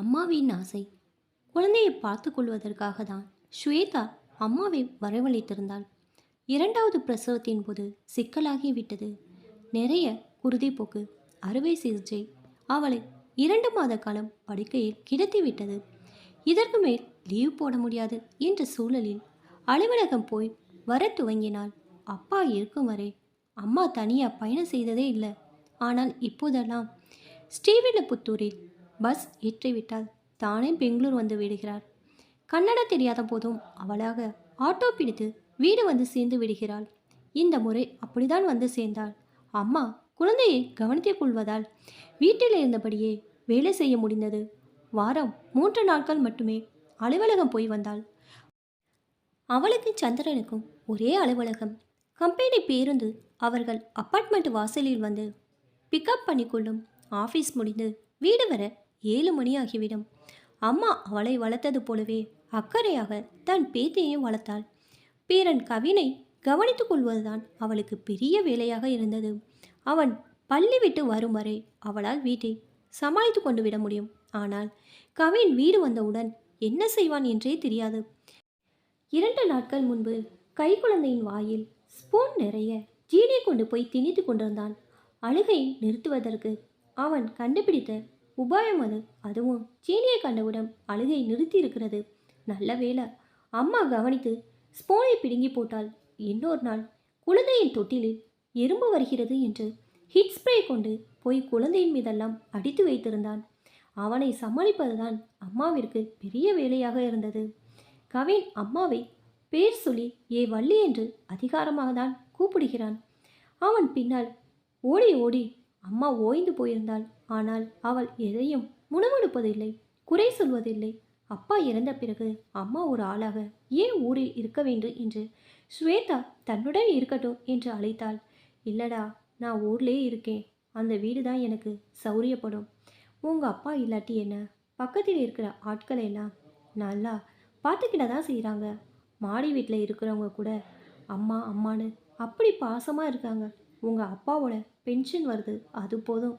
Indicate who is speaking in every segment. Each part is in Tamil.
Speaker 1: அம்மாவின் ஆசை. குழந்தையை பார்த்து கொள்வதற்காக தான் ஸ்வேதா அம்மாவை வரவழைத்திருந்தாள். இரண்டாவது பிரசவத்தின் போது சிக்கலாகி விட்டது. நிறைய குருதிப்போக்கு அறுவை சிகிச்சை அவளை இரண்டு மாத காலம் படுக்கையில் கிடத்திவிட்டது இதற்கு மேல் லீவ் போட முடியாது என்ற சூழலில் அலுவலகம் போய் வர துவங்கினாள். அப்பா இருக்கும் வரை அம்மா தனியாக பயணம் செய்ததே இல்லை. ஆனால் இப்போதெல்லாம் ஸ்ரீவில்லிபுத்தூரில் பஸ் ஏற்றிவிட்டால் தானே பெங்களூர் வந்து விடுகிறார். கன்னட தெரியாத போதும் அவளாக ஆட்டோ பிடித்து வீடு வந்து சேர்ந்து விடுகிறாள். இந்த முறை அப்படிதான் வந்து சேர்ந்தாள். அம்மா குழந்தையை கவனித்துக் கொள்வதால் வீட்டில் இருந்தபடியே வேலை செய்ய முடிந்தது. வாரம் மூன்று நாட்கள் மட்டுமே அலுவலகம் போய் வந்தாள். அவளுக்கும் சந்திரனுக்கும் ஒரே அலுவலகம். கம்பெனி பேருந்து அவர்கள் அப்பார்ட்மெண்ட் வாசலில் வந்து பிக்கப் பண்ணிக்கொள்ளும் ஆஃபீஸ் முடிந்து வீடு வர ஏழு மணி ஆகிவிடும் அம்மா அவளை வளர்த்தது போலவே அக்கறையாக தன் பேத்தியையும் வளர்த்தாள். பேரன் கவினை கவனித்துக் கொள்வதுதான் அவளுக்கு பெரிய வேலையாக இருந்தது. அவன் பள்ளி விட்டு வரும் வரை அவளால் வீட்டை சமாளித்து கொண்டு விட முடியும். ஆனால் கவின் வீடு வந்தவுடன் என்ன செய்வான் என்றே தெரியாது. இரண்டு நாட்கள் முன்பு கைக்குழந்தையின் வாயில் ஸ்பூன் நிறைய ஜீனியை கொண்டு போய் திணித்து கொண்டிருந்தான். அழுகை நிறுத்துவதற்கு அவன் கண்டுபிடித்த உபாயம் அது அதுவும் சீனியை கண்டவுடன் அழுகை நிறுத்தி இருக்கிறது நல்ல வேளை. அம்மா கவனித்து ஸ்பூனை பிடுங்கி போட்டால் இன்னொரு நாள் குழந்தையின் தொட்டிலில் எறும்பு வருகிறது என்று ஹிட் ஸ்ப்ரே கொண்டு போய் குழந்தையின் மீதெல்லாம் அடித்து வைத்திருந்தான். அவனை சமாளிப்பதுதான் அம்மாவிற்கு பெரிய வேலையாக இருந்தது. கவின் அம்மாவை பேர் சொல்லி ஏ வள்ளி என்று அதிகாரமாக தான் கூப்பிடுகிறான். அவன் பின்னால் ஓடி ஓடி அம்மா ஓய்ந்து போயிருந்தாள். ஆனால் அவள் எதையும் முணுமுணுப்பதில்லை குறை சொல்வதில்லை. அப்பா இறந்த பிறகு அம்மா ஒரு ஆளாக ஏன் ஊரில் இருக்க வேண்டும் என்று ஸ்வேதா தன்னுடன் இருக்கட்டும் என்று அழைத்தாள். இல்லடா நான் ஊர்லேயே இருக்கேன். அந்த வீடு தான் எனக்கு சௌரியப்படும். உங்கள் அப்பா இல்லாட்டி என்ன? பக்கத்தில் இருக்கிற ஆட்களை எல்லாம் நல்லா பார்த்துக்கிட்ட தான் செய்கிறாங்க மாடி வீட்டில் இருக்கிறவங்க கூட அம்மா அம்மான்னு அப்படி பாசமாக இருக்காங்க. உங்கள் அப்பாவோட பென்ஷன் வருது அது போதும்.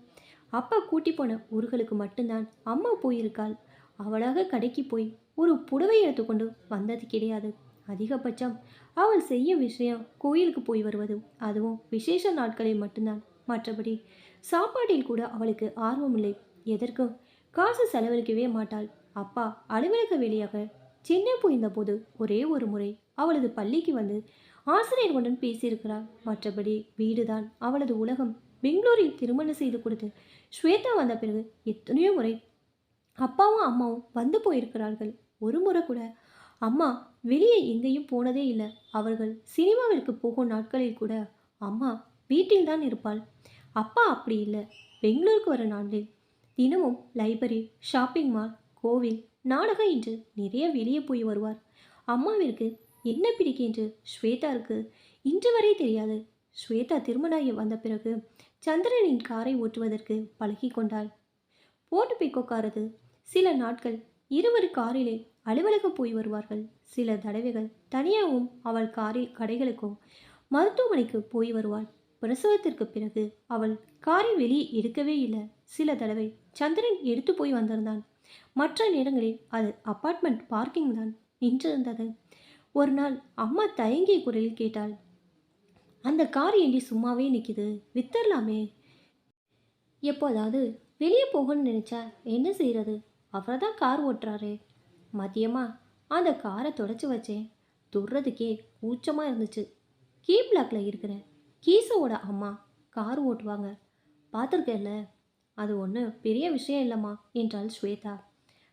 Speaker 1: அப்பா கூட்டி போன ஊர்களுக்கு மட்டும்தான் அம்மா போயிருக்காள். அவளாக கடைக்கு போய் ஒரு புடவை எடுத்துக்கொண்டு வந்தது கிடையாது. அதிகபட்சம் அவள் செய்யும் விஷயம் கோயிலுக்கு போய் வருவது. அதுவும் விசேஷ நாட்களில் மட்டும்தான். மற்றபடி சாப்பாட்டில் கூட அவளுக்கு ஆர்வம் இல்லை. எதற்கும் காசு செலவழிக்கவே மாட்டாள். அப்பா அலுவலக வேலையாக சென்னை போயிருந்தபோது ஒரே ஒரு முறை அவளது பள்ளிக்கு வந்து ஆசிரியர்களுடன் பேசியிருக்கிறார். மற்றபடி வீடுதான். அவளது உலகம் பெங்களூரில் திருமணம் செய்து கொடுத்து ஸ்வேதா வந்த பிறகு எத்தனையோ முறை அப்பாவும் அம்மாவும் வந்து போயிருக்கிறார்கள். ஒரு முறை கூட. அம்மா வெளியே எங்கேயும் போனதே இல்லை. அவர்கள் சினிமாவிற்கு போகும் நாட்களில் கூட அம்மா வீட்டில் தான் இருப்பாள். அப்பா அப்படி இல்லை. பெங்களூருக்கு வர நாளில் தினமும் லைப்ரரி ஷாப்பிங் மால் கோவில் நாடகம் என்று நிறைய வெளியே போய் வருவார். அம்மாவிற்கு என்ன பிடிக்கு என்று ஸ்வேதாவுக்கு? இன்று வரை தெரியாது. ஸ்வேதா திருமணம் வந்த பிறகு சந்திரனின் காரை ஓட்டுவதற்கு பழகி கொண்டாள். போட்டு பிக்கோக்காரது சில நாட்கள் இருவர் காரிலே அலுவலகம் போய் வருவார்கள். சில தடவைகள் தனியாகவும் அவள் காரில் கடைகளுக்கும் மருத்துவமனைக்கு போய் வருவாள். பிரசவத்திற்கு பிறகு அவள் காரை வெளியே எடுக்கவே இல்லை. சில தடவை சந்திரன் எடுத்து போய் வந்திருந்தான். மற்ற நேரங்களில் அது அப்பார்ட்மெண்ட் பார்க்கிங் தான் நின்றிருந்தது. ஒரு நாள் அம்மா தயங்கிய குரலில் கேட்டாள். அந்த கார் ஏண்டி சும்மாவே நிற்கிது வித்தரலாமே. எப்போதாவது வெளியே போகணும்னு நினச்சா என்ன செய்கிறது அவர் தான் கார் ஓட்டுறாரே. மதியமா? அந்த காரை தொடச்சி வச்சேன். துர்றதுக்கே கூச்சமாக இருந்துச்சு. கீ பிளாக்ல இருக்கிற கீசோட அம்மா கார் ஓட்டுவாங்க. பார்த்துருக்கேன்ல அது ஒன்றும் பெரிய விஷயம் இல்லைம்மா என்றாள் ஸ்வேதா.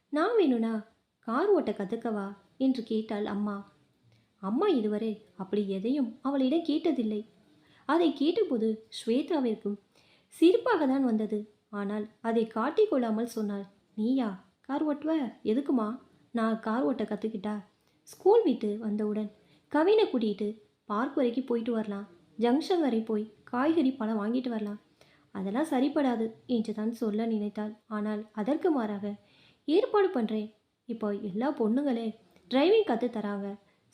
Speaker 1: நான் வேணும்னா கார் ஓட்ட கற்றுக்கவா என்று கேட்டாள் அம்மா. அம்மா இதுவரை அப்படி எதையும் அவளிடம் கேட்டதில்லை. அதை கேட்டபோது ஸ்வேதாவிற்கும் சிரிப்பாக தான் வந்தது. ஆனால் அதை காட்டிக்கொள்ளாமல் சொன்னாள் நீயா? கார் ஓட்டுவ? எதுக்குமா? நான் கார் ஓட்ட கற்றுக்கிட்டா ஸ்கூல் விட்டு வந்தவுடன் கவினை கூட்டிகிட்டு பார்க் வரைக்கும் போயிட்டு வரலாம். ஜங்ஷன் வரை போய் காய்கறி பழம் வாங்கிட்டு வரலாம். அதெல்லாம் சரிப்படாது என்று தான் சொல்ல நினைத்தாள். ஆனால் அதற்கு மாறாக ஏற்பாடு பண்ணுறேன் இப்போ எல்லா பொண்ணுங்களே டிரைவிங் கற்று தராங்க.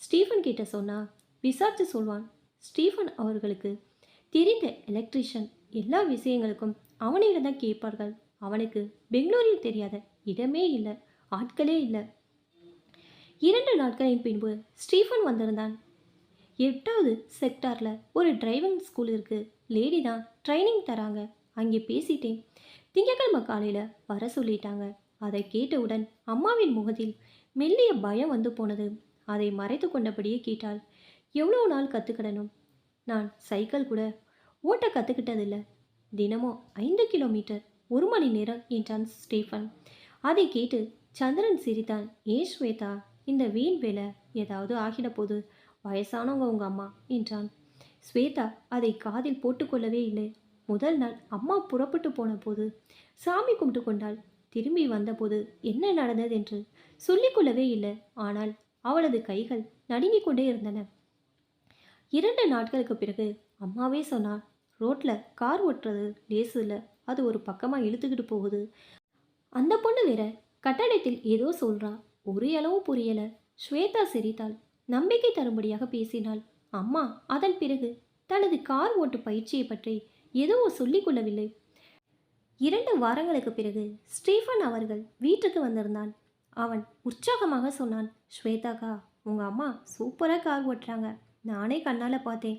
Speaker 1: ஸ்டீஃபன் கிட்ட சொன்னால் விசாரித்து சொல்வான். ஸ்டீஃபன் அவர்களுக்கு தெரிந்த எலக்ட்ரிஷியன் எல்லா விஷயங்களுக்கும் அவனிடம் தான் கேட்பார்கள். அவனுக்கு பெங்களூரில் தெரியாத இடமே இல்லை ஆட்களே இல்லை. இரண்டு நாட்களின் பின்பு ஸ்டீஃபன் வந்திருந்தான். எட்டாவது செக்டாரில் ஒரு டிரைவிங் ஸ்கூல் இருக்குது லேடி தான் ட்ரைனிங் தராங்க. அங்கே பேசிட்டேன். திங்கக்கிழமை காலையில் வர சொல்லிட்டாங்க. அதை கேட்டவுடன் அம்மாவின் முகத்தில் மெல்லிய பயம் வந்து போனது. அதை மறைத்து கொண்டபடியே கேட்டாள். எவ்வளோ நாள் கற்றுக்கிடணும் நான் சைக்கிள் கூட ஓட்ட கற்றுக்கிட்டதில்லை தினமும் ஐந்து கிலோமீட்டர் ஒரு மணி நேரம் என்றான் ஸ்டீஃபன். அதை கேட்டு சந்திரன் சிரித்தான். ஏ ஸ்வேதா இந்த வீண் வேலை ஏதாவது ஆகிட போது வயசானவங்க உங்கள் அம்மா என்றான். ஸ்வேதா அதை காதில் போட்டுக்கொள்ளவே இல்லை. முதல் நாள் அம்மா புறப்பட்டு போன போது சாமி கும்பிட்டு கொண்டாள். திரும்பி வந்தபோது என்ன நடந்தது என்று சொல்லிக்கொள்ளவே இல்லை. ஆனால் அவளது கைகள் நடுங்கிக் கொண்டே இருந்தன. இரண்டு நாட்களுக்கு பிறகு அம்மாவே சொன்னாள் ரோட்ல கார் ஓட்டுறது லேசு இல்லை அது ஒரு பக்கமாக இழுத்துக்கிட்டு போகுது. அந்த பொண்ணு வேற கட்டடத்தில் ஏதோ சொல்றா ஒரு அளவு புரியல. ஸ்வேதா சிரித்தாள் நம்பிக்கை தரும்படியாக பேசினாள் அம்மா அதன் பிறகு தனது கார் ஓட்டு பயிற்சியை பற்றி எதுவும் சொல்லிக் கொள்ளவில்லை. இரண்டு வாரங்களுக்கு பிறகு ஸ்டீஃபன் அவர்கள் வீட்டுக்கு வந்திருந்தான். அவன் உற்சாகமாக சொன்னான் ஸ்வேதாக்கா உங்கள் அம்மா சூப்பராக கார் ஓட்டுறாங்க. நானே கண்ணால் பார்த்தேன்.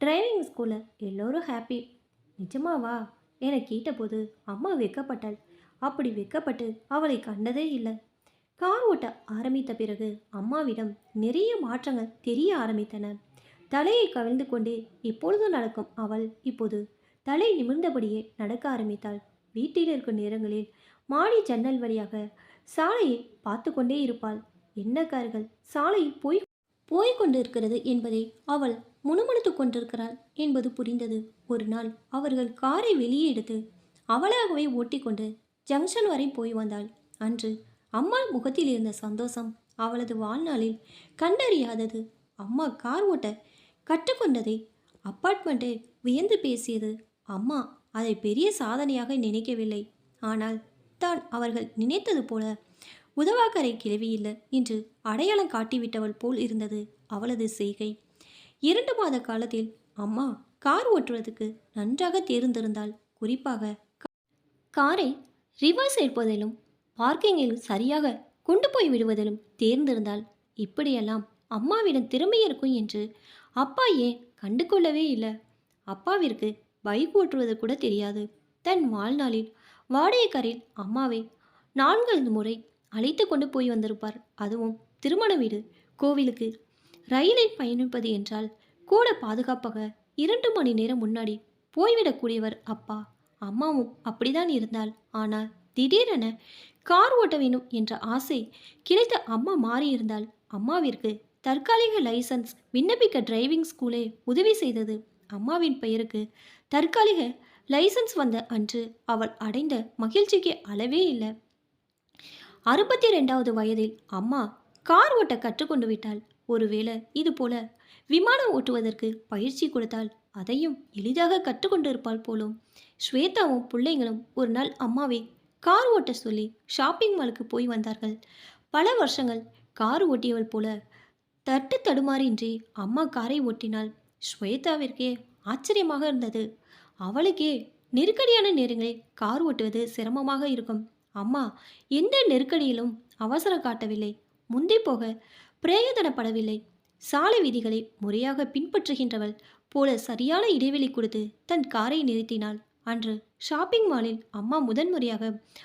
Speaker 1: டிரைவிங் ஸ்கூலில் எல்லோரும் ஹாப்பி. நிஜமாவா என கேட்டபோது அம்மா வெக்கப்பட்டாள். அப்படி வெக்கப்பட்டு அவளை கண்டதே இல்லை. கார் ஓட்ட ஆரம்பித்த பிறகு அம்மாவிடம் நிறைய மாற்றங்கள் தெரிய ஆரம்பித்தன. தலையை கவிழ்ந்து கொண்டே எப்பொழுதும் நடக்கும் அவள் இப்போது தலை நிமிர்ந்தபடியே நடக்க ஆரம்பித்தாள். வீட்டில் இருக்கும் நேரங்களில் மாடி ஜன்னல் வழியாக சாலையை பார்த்து கொண்டே இருப்பாள். என்ன கார்கள்? சாலையில் போய் போய்க் கொண்டிருக்கிறது என்பதை அவள் முணுமுணுத்து கொண்டிருக்கிறாள் என்பது புரிந்தது. ஒரு நாள் அவர்கள் காரை வெளியே எடுத்து அவளாகவே ஓட்டிக்கொண்டு ஜங்ஷன் வரை போய் வந்தாள். அன்று அம்மா முகத்தில் இருந்த சந்தோஷம் அவளது வாழ்நாளில் கண்டறியாதது. அம்மா கார் ஓட்ட கற்றுக்கொண்டதை அப்பார்ட்மெண்ட்டை வியந்து பேசியது. அம்மா அதை பெரிய சாதனையாக நினைக்கவில்லை. ஆனால் தான் அவர்கள் நினைத்தது போல. உதவாக்கரை கிளவி இல்லை என்று அடையாளம் காட்டிவிட்டவள் போல் இருந்தது அவளது செய்கை. இரண்டு மாத காலத்தில் அம்மா கார் ஓட்டுவதற்கு நன்றாக தேர்ந்திருந்தாள் குறிப்பாக கா- காரை ரிவர்ஸ் எடுப்பதிலும் பார்க்கிங்கில் சரியாக கொண்டு போய் விடுவதிலும் தேர்ந்திருந்தாள் இப்படியெல்லாம் அம்மாவிடம் திறமை இருக்கும் என்று அப்பா ஏன் கண்டுகொள்ளவே இல்லை? அப்பாவிற்கு பைக் ஓட்டுவது கூட தெரியாது. தன் வாழ்நாளில் வாடகைக்காரில் அம்மாவை நான்கு முறை அழைத்து கொண்டு போய் வந்திருப்பார். அதுவும் திருமண வீடு கோவிலுக்கு. ரயிலில் பயணிப்பது என்றால் கூட பாதுகாப்பாக இரண்டு மணி நேரம் முன்னாடி போய்விடக்கூடியவர் அப்பா. அம்மாவும் அப்படிதான் இருந்தாள் ஆனால் திடீரென கார் ஓட்ட வேணும் என்ற ஆசை கிடைத்த அம்மா மாறியிருந்தால் அம்மாவிற்கு தற்காலிக லைசன்ஸ் விண்ணப்பிக்க டிரைவிங் ஸ்கூலே உதவி செய்தது. அம்மாவின் பெயருக்கு தற்காலிக லைசன்ஸ் வந்த அன்று அவள் அடைந்த மகிழ்ச்சிக்கு அளவே இல்லை. அறுபத்தி ரெண்டாவது வயதில் அம்மா கார் ஓட்ட கற்றுக்கொண்டு விட்டாள். ஒருவேளை இது போல விமானம் ஓட்டுவதற்கு பயிற்சி கொடுத்தால் அதையும் எளிதாக கற்றுக்கொண்டிருப்பாள் போலும். ஸ்வேதாவும் பிள்ளைங்களும் ஒரு நாள் அம்மாவை கார் ஓட்ட சொல்லி ஷாப்பிங் மாலுக்கு போய் வந்தார்கள். பல வருஷங்கள் கார் ஓட்டியவள் போல தட்டு தடுமாறின்றி அம்மா காரை ஓட்டினாள். ஸ்வேதாவிற்கே ஆச்சரியமாக இருந்தது. அவளுக்கே நெருக்கடியான நேரங்களில் கார் ஓட்டுவது சிரமமாக இருக்கும். அம்மா எந்த நெருக்கடியிலும் அவசரம் காட்டவில்லை. முந்தி போக பிரேயதனப்படவில்லை சாலை விதிகளை முறையாக பின்பற்றுகின்றவள் போல சரியான இடைவெளி கொடுத்து தன் காரை நிறுத்தினாள். அன்று ஷாப்பிங் மாலில் அம்மா முதன்முறையாக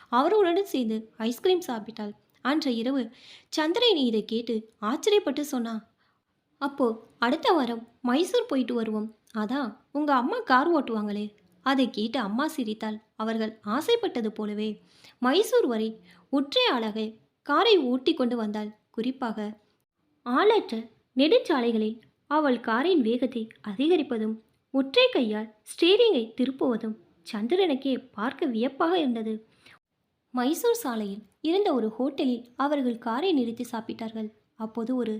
Speaker 1: அவர்களுடன் சேர்ந்து ஐஸ்கிரீம் சாப்பிட்டாள். அன்று இரவு சந்திரன் இதை கேட்டு ஆச்சரியப்பட்டு சொன்னா அப்போ அடுத்த வாரம் மைசூர் போயிட்டு வருவோம். அதான் உங்கள் அம்மா கார் ஓட்டுவாங்களே? அதை கேட்டு அம்மா சிரித்தாள். அவர்கள் ஆசைப்பட்டது போலவே மைசூர் வரை ஒற்றை ஆளாக காரை ஓட்டி கொண்டு வந்தாள். குறிப்பாக ஆளற்ற நெடுஞ்சாலைகளில் அவள் காரின் வேகத்தை அதிகரிப்பதும் ஒற்றை கையால் ஸ்டேரிங்கை திருப்புவதும் சந்திரனுக்கே பார்க்க வியப்பாக இருந்தது. மைசூர் சாலையில் இருந்த ஒரு ஹோட்டலில் அவர்கள் காரை நிறுத்தி சாப்பிட்டார்கள். அப்போது ஒரு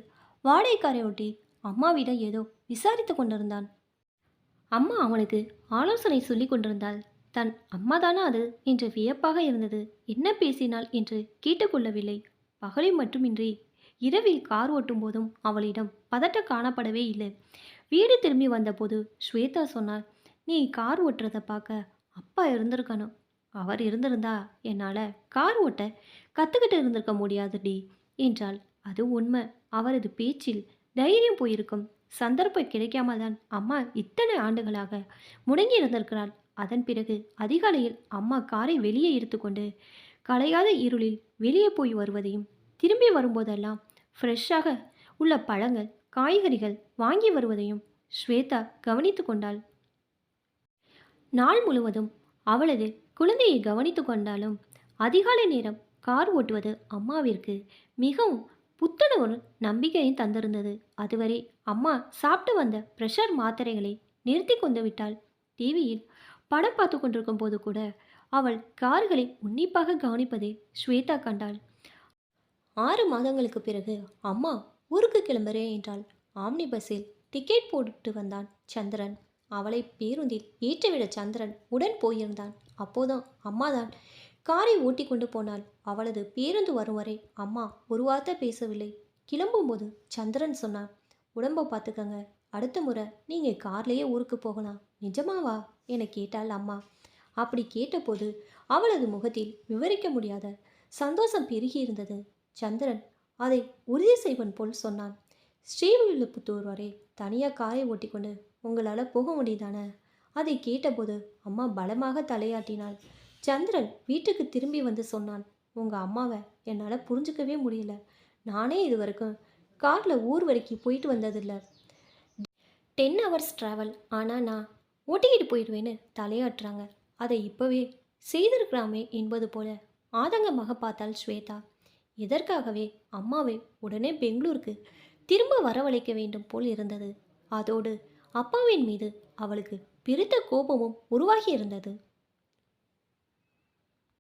Speaker 1: வாடகைக்காரை ஒட்டி அம்மாவிடம் ஏதோ விசாரித்து கொண்டிருந்தான். அம்மா அவனுக்கு ஆலோசனை சொல்லி கொண்டிருந்தாள். தன் அம்மாதானா அது? என்று வியப்பாக இருந்தது. என்ன பேசினாள் என்று கேட்டுக்கொள்ளவில்லை. பகலில் மட்டுமின்றி இரவில் கார் ஓட்டும் போதும் அவளிடம் பதட்டம் காணப்படவே இல்லை. வீடு திரும்பி வந்தபோது ஸ்வேதா சொன்னாள் நீ கார் ஓட்டுறதை பார்க்க அப்பா இருந்திருக்கணும். அவர் இருந்திருந்தா என்னால் கார் ஓட்ட கற்றுக்கிட்டு இருந்திருக்க முடியாதுடி என்றால் அது உண்மை. அவரது பேச்சில் தைரியம் போயிருக்கும். சந்தர்ப்பம் கிடைக்காம தான் அம்மா இத்தனை ஆண்டுகளாக முடங்கி இருந்திருக்கிறாள். அதன் பிறகு அதிகாலையில் அம்மா காரை வெளியே எடுத்துக்கொண்டு கலையாத இருளில் வெளியே போய் வருவதையும் திரும்பி வரும்போதெல்லாம் ஃப்ரெஷ்ஷாக உள்ள பழங்கள் காய்கறிகள் வாங்கி வருவதையும் ஸ்வேதா கவனித்து கொண்டாள். நாள் முழுவதும் அவளது குழந்தையை கவனித்து கொண்டாலும் அதிகாலை நேரம் கார் ஓட்டுவது அம்மாவிற்கு மிகவும் புத்துணர்வு நம்பிக்கையும் தந்திருந்தது. அதுவரை அம்மா சாப்பிட்டு வந்த ப்ரெஷர் மாத்திரைகளை நிறுத்தி கொண்டு விட்டாள். டிவியில் படம் பார்த்து கொண்டிருக்கும் போது கூட அவள் கார்களை உன்னிப்பாக கவனிப்பதை ஸ்வேதா கண்டாள். ஆறு மாதங்களுக்கு பிறகு அம்மா ஊருக்கு கிளம்புறேன் என்றாள். ஆம்னி பஸ்ஸில் டிக்கெட் போட்டு வந்தான் சந்திரன். அவளை பேருந்தில் ஏற்றிவிட சந்திரன் உடன் போயிருந்தான். அப்போதும் அம்மாதான் காரை ஓட்டி கொண்டு போனாள். அவளது பேருந்து வரும் வரை அம்மா ஒரு வார்த்தை பேசவில்லை. கிளம்பும்போது சந்திரன் சொன்னான் உடம்ப பார்த்துக்கங்க அடுத்த முறை நீங்கள் கார்லேயே ஊருக்கு போகலாம். நிஜமாவா? என கேட்டாள் அம்மா. அப்படி கேட்டபோது அவளது முகத்தில் விவரிக்க முடியாத சந்தோஷம் பெருகியிருந்தது சந்திரன் அதை உறுதி செய்வன் போல் சொன்னான் ஸ்ரீவில்லிபுத்தூர் வரை தனியாக காரை ஓட்டிக்கொண்டு உங்களால் போக முடியுதானே? அதை கேட்டபோது அம்மா பலமாக தலையாட்டினாள். சந்திரன் வீட்டுக்கு திரும்பி வந்து சொன்னான் உங்கள் அம்மாவை என்னால் புரிஞ்சுக்கவே முடியல. நானே இது வரைக்கும் காரில் ஊர் வரைக்கும் போயிட்டு வந்ததில்லை. Ten hours travel. ஆனால் நான் ஓட்டிக்கிட்டு போயிடுவேன்னு தலையாட்டுறாங்க. அதை இப்போவே செய்திருக்கிறாமே என்பது போல ஆதங்கமாக பார்த்தாள் ஸ்வேதா. எதற்காகவே அம்மாவை உடனே பெங்களூருக்கு திரும்ப வரவழைக்க வேண்டும் போல் இருந்தது. அதோடு அப்பாவின் மீது அவளுக்கு பிரித்த கோபமும் உருவாகி இருந்தது.